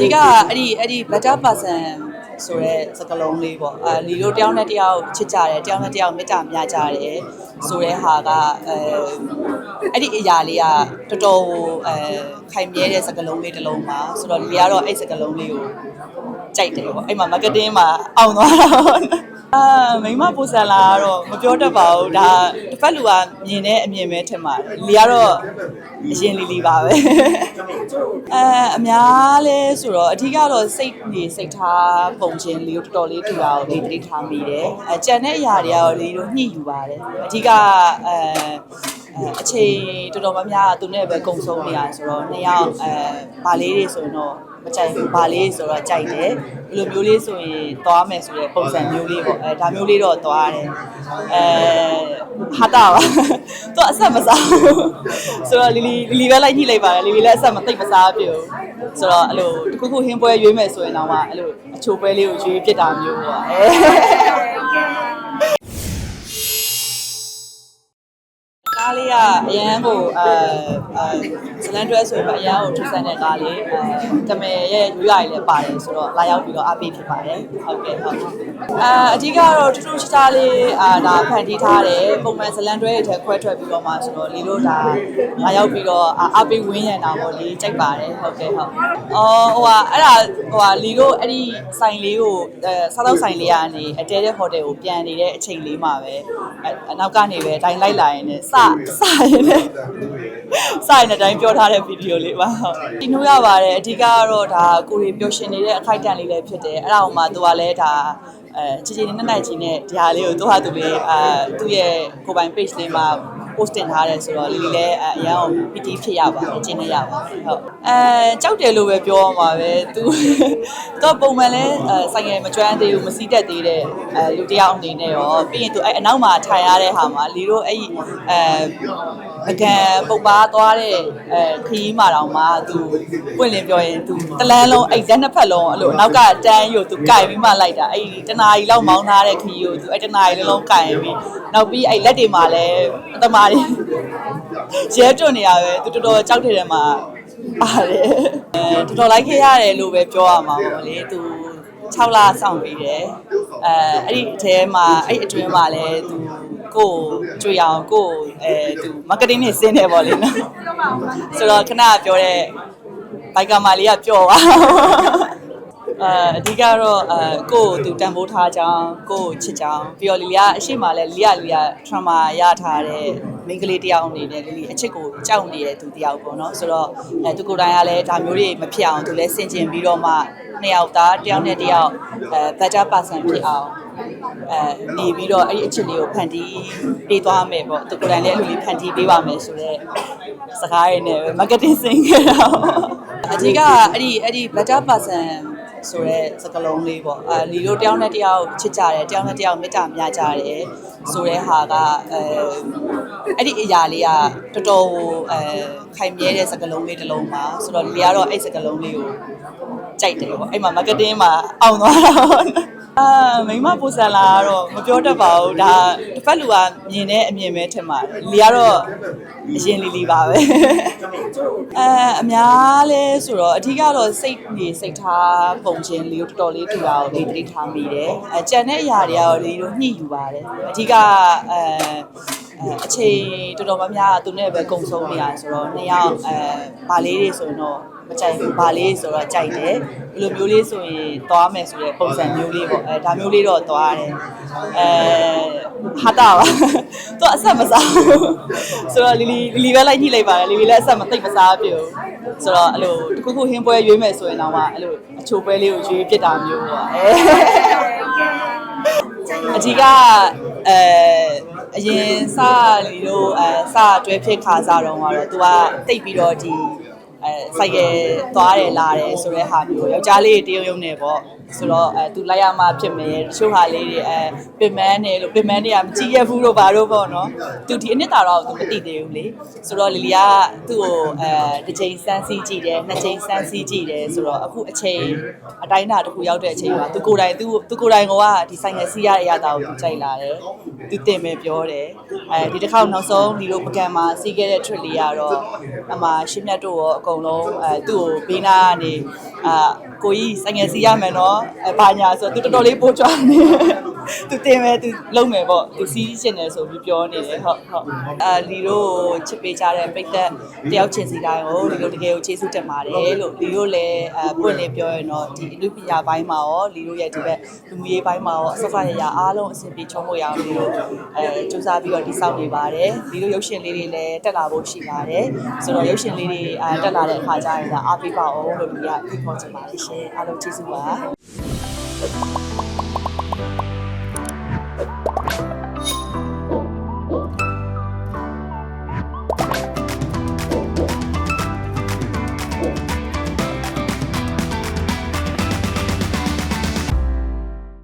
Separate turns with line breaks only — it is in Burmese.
ဓိကအဲ့ဒီအဲ့ဒီ better person ဆိုတဲ့စကားလုံးလေးပေါ့အဲလီတို့တယောက်နဲ့တယောက်ချစ်ကြတယ်တယောက်နဲ့တယောက်မေတ္တာမြကြတယ်ဆိုတဲ့ဟာကအဲအဲ့ဒီအရာလေးကတော်တော်အဲခိုင်မြဲတဲ့စကားလုံးလေးတစ်လုံးပါဆိုတော့လီကတော့အဲ့စကားလုံးလေးကိုကြိုက်တယ်ပေါ့အဲ့မှာ marketing မှာအောင်သွားတာပေါ့ အာမိမပူဆန်လာကတော့မပြောတတ်ပါဘူးဒါတစ်ဖက်လူကမြင်တဲ့အမြင်ပဲထင်ပါတယ်လီကတော့အရင်လီလီပါပဲအဲအများလဲဆိုတော့အထူးကတော့စိတ်နေစိတ်ထားပုံချင်းလီကိုတော်တော်လေးထူတာကိုလေးတိထားမိတယ်အကြံတဲ့အရာတွေကတော့လီတို့ညှိယူပါတယ်အထူးကအဲအဲအချိန်တော်တော်များများသူနဲ့ပဲကုံဆုံးနေရဆိုတော့နှစ်ယောက်အဲ ဗာလေးတွေဆိုရင်တော့မကြိုက်ဘူးဗာလေးဆိုတော့ကြိုက်တယ်ဘယ်လိုမျိုးလေးဆိုရင်သွားမယ်ဆိုတဲ့ပုံစံမျိုးလေးပေါ့အဲဒါမျိုးလေးတော့သွားတယ်အဲဟာတာပါသူအဆက်မစားဘူးဆိုတော့လီလီလီလီပဲလိုက်ညှိလိုက်ပါတယ်လီလီလည်းအဆက်မသိပ်မစားပြဘူးဆိုတော့အဲ့လိုတစ်ခုခုဟင်းပွဲရွေးမယ်ဆိုရင်တော့မှအဲ့လိုအချိုပွဲလေးကိုရွေးပြစ်တာမျိုးပေါ့အဲ လေးကအရန်ကိုအဲအဲဇလန်တွဲဆိုရင်အရန်ကိုထူဆန်းတဲ့ကားလေးအဲတမယ်ရဲ့ရွေးရည်လည်းပါတယ်ဆိုတော့လာရောက်ပြီးတော့အားပေးဖြစ်ပါတယ်ဟုတ်ကဲ့ဟုတ်အဲအဓိကတော့ထူးထူးခြားခြားလေးအာဒါဖန်တီးထားတယ်ပုံမှန်ဇလန်တွဲရဲ့ထဲခွဲထွက်ပြီးတော့မှဆိုတော့လီတို့ဒါလာရောက်ပြီးတော့အာအားပေးဝင်းရံတာပေါ့လေကြိုက်ပါတယ်ဟုတ်ကဲ့ဟုတ်အော်ဟိုဟာအဲ့ဒါဟိုဟာလီတို့အဲ့ဒီဆိုင်လေးကိုအဲစားတော့ဆိုင်လေးကနေအတဲတဲ့ဟိုတယ်ကိုပြန်နေတဲ့အချိန်လေးမှာပဲအဲအနောက်ကနေပဲတိုင်းလိုက်လာရင်လည်းစစရင်လည်းစရင်လည်းတိုင်းပြောထားတဲ့ဗီဒီယိုလေးပါဟုတ်ဒီနှိုးရပါတယ်အဓိကကတော့ဒါကိုရီပျော်ရွှင်နေတဲ့အခိုက်အတန့်လေးလည်းဖြစ်တယ်အဲ့ဒါအောင်မှသူကလည်းဒါအဲချီချီနဲ့နဲ့နိုင်ချီနဲ့ဒီဟာလေးကိုသူဟာသူလေးအာသူ့ရဲ့ကိုယ်ပိုင် page လေးမှာ post တင်ထားတယ်ဆိုတော့လီလီလည်းအရန်အောင် PT ဖြစ်ရပါတယ်ကျင်းနေရပါတယ်ဟုတ်အဲကြောက်တယ်လို့ပဲပြောရမှာပဲသူသူပုံမှန်လဲအဲဆိုင်ငယ်မကျွမ်းသေးဘူးမစည်းတက်သေးတဲ့အဲလူတစ်ယောက်အနေနဲ့ရောပြီးရင်သူအဲအနောက်မှာထိုင်ရတဲ့ဟာမှာလီတို့အဲ့ဒီ အဲပကံပုတ်ပါသွားတဲ့အဲခရီးမှာတောင်မှသူပွင့်လင်းပြောရင်သူတလန်းလုံးအဲ့ဇက်နှစ်ဖက်လုံးအဲ့လိုအနောက်ကတန်းယူသူကြိုက်ပြီးမှလိုက်တာအဲ့ဒီတနာရီလောက်မောင်းထားတဲ့ခရီးကိုသူအဲ့တနာရီလုံးလုံးကြိုက်ပြီးနောက်ပြီးအဲ့လက်တွေမှာလည်းအသမားတွေရဲတွနေရပဲသူတော်တော်ကြောက်တယ်တယ်မှာပါတယ်အဲတော်တော်လိုက်ခဲ့ရတယ်လို့ပဲပြောရမှာပေါ့လေသူ6လစောင့်ပြီးတယ်အဲအဲ့ဒီအထဲမှာအဲ့အတွင်းမှာလည်းသူ ကိုယ်ကြွေအောင်ကိုယ်အဲသူ marketing နဲ့ဆင်းတယ်ပေါ့လေနော်ဆိုတော့ခဏပြောတဲ့ဘိုက်ကမာလေးကပျော့သွားအဲအဓိကတော့အဲကိုယ့်ကိုသူတန်ဖိုးထားကြောင်းကိုယ့်ကိုချစ်ကြောင်းပြီးတော့လီလီကအရှိမလဲလီယာလီယာ trauma ရထားတဲ့မိန်းကလေးတစ်ယောက်အနေနဲ့လီလီအချစ်ကိုကြောက်နေတဲ့သူတစ်ယောက်ပေါ့နော်ဆိုတော့အဲသူကိုယ်တိုင်ကလည်းဒါမျိုးတွေမဖြစ်အောင်သူလည်းဆင်ကျင်ပြီးတော့မှနှစ်ယောက်သားတစ်ယောက်နဲ့တစ်ယောက်အဲ better person ဖြစ်အောင် အဲနေပြီးတော့အဲ့ဒီအချစ်လေးကိုဖန်တီးပေးသွားမယ်ပေါ့သူကိုယ်တိုင်လည်းအဲ့လိုလေးဖန်တီးပေးပါမယ်ဆိုတော့စကားရည်နဲ့ပဲ marketing ဆင်းခဲ့တာပေါ့အဓိကအဲ့ဒီအဲ့ဒီ better person ဆိုတဲ့စကားလုံးလေးပေါ့အဲလီတို့တယောက်နဲ့တယောက်ချစ်ကြတယ်တယောက်နဲ့တယောက်မေတ္တာမြကြတယ်ဆိုတဲ့ဟာကအဲအဲ့ဒီအရာလေးကတော်တော်အဲခိုင်မြဲတဲ့စကားလုံးလေးတစ်လုံးပါဆိုတော့လီကတော့အဲ့စကားလုံးလေးကိုကြိုက်တယ်ပေါ့အဲ့မှာ marketing မှာအောင်သွားတာပေါ့ အာမိမပူဆန်လာကတော့မပြောတတ်ပါဘူးဒါတစ်ဖက်လူကမြင်တဲ့အမြင်ပဲထင်ပါတယ်လီကတော့အရင်လီလီပါပဲအဲအများလဲဆိုတော့အထူးကတော့စိတ်နေစိတ်ထားပုံချင်းလီကိုတော်တော်လေးထူတာကိုလေးတိထားမိတယ်အကြံတဲ့အရာတွေကတော့လီတို့ညှိယူပါတယ်အထူးကအဲ အဲအချိန်တော်တော်များများသူနဲ့ပဲကုံဆုံးနေရဆိုတော့နှစ်ယောက်အဲဗာလေးတွေဆိုရင်တော့မကြိုက်ဘူးဗာလေးဆိုတော့ကြိုက်တယ်ဘယ်လိုမျိုးလေးဆိုရင်သွားမယ်ဆိုတဲ့ပုံစံမျိုးလေးပေါ့အဲဒါမျိုးလေးတော့သွားတယ်အဲဟာတာပါသူအဆက်မစားဘူးဆိုတော့လီလီလီလီပဲလိုက်ညှိလိုက်ပါတယ်လီလီလည်းအဆက်မသိပ်မစားပြဘူးဆိုတော့အဲ့လိုတစ်ခုခုဟင်းပွဲရွေးမယ်ဆိုရင်တော့မှအဲ့လိုအချိုပွဲလေးကိုရွေးပြစ်တာမျိုးပေါ့အဲအကြီးကအဲ အရင်စလီတို့အဲစတွဲဖြစ်ခါစားတော့ကတော့ तू ကတိတ်ပြီးတော့ဒီအဲစိုက်ကယ်သွားတယ်လာတယ်ဆိုတဲ့ဟာမျိုးယောက်ျားလေးတွေတရုံရုံနဲ့ပေါ့ ဆိုတော့အဲသူလိုက်ရမှဖြစ်မယ်တချို့ဟာလေးတွေအဲပင်မန်းနေလို့ပင်မန်းတွေကမကြည့်ရဘူးလို့ဘာလို့ပေါ့နော်သူဒီအနှစ်သာတော့သူမသိသေးဘူးလေဆိုတော့လီလီကသူ့ကိုအဲတစ်ချိန်စမ်းစီးကြည့်တယ်နှစ်ချိန်စမ်းစီးကြည့်တယ်ဆိုတော့အခုအချိန်အတိုင်းအတာတစ်ခုရောက်တဲ့အချိန်မှာသူကိုယ်တိုင်သူသူကိုယ်တိုင်ကဒီဆိုင်ငယ်စီးရတဲ့အရာတာကိုသူကြိုက်လာတယ်သူတင်မယ်ပြောတယ်အဲဒီတစ်ခေါက်နောက်ဆုံးဒီလိုပကံမှာစီးခဲ့တဲ့ trip လေးကတော့အမှရှင်းမြတ်တို့ရောအကုန်လုံးအဲသူ့ကိုဘေးနာကနေအာကိုကြီးဆိုင်ငယ်စီရမယ်နော်အဲဘာညာဆိုသူတော်တော်လေးပိုးကြွားနေ သူတင်မယ်သူလုံးမယ်ပေါ့သူစီးရှင်တယ်ဆိုပြီးပြောနေတယ်ဟုတ်ဟုတ်အာလီတို့ချစ်ပေးကြတဲ့ပိတ်သက်တယောက်ချင်းစီတိုင်းကိုလီတို့တကယ်ကိုကျေးဇူးတင်ပါတယ်လို့လီတို့လည်းအဲပွင့်နေပြောရင်တော့ဒီအနုပညာပိုင်းမှာရောလီတို့ရဲ့ဒီဘက်လူမှုရေးပိုင်းမှာရောအစစရရအားလုံးအဆင်ပြေချုံးလို့ရအောင်လီတို့အဲစူးစမ်းပြီးတော့ဒီစောင့်နေပါတယ်လီတို့ရုပ်ရှင်လေးတွေလည်းတက်လာဖို့ရှိပါတယ်ဆိုတော့ရုပ်ရှင်လေးတွေအဲတက်လာတဲ့အခါကျရင်ဒါအားပေးပါအောင်လို့ဒီကဖိတ်ခေါ်ချင်ပါတယ်ရှင်အားလုံးကျေးဇူးပါ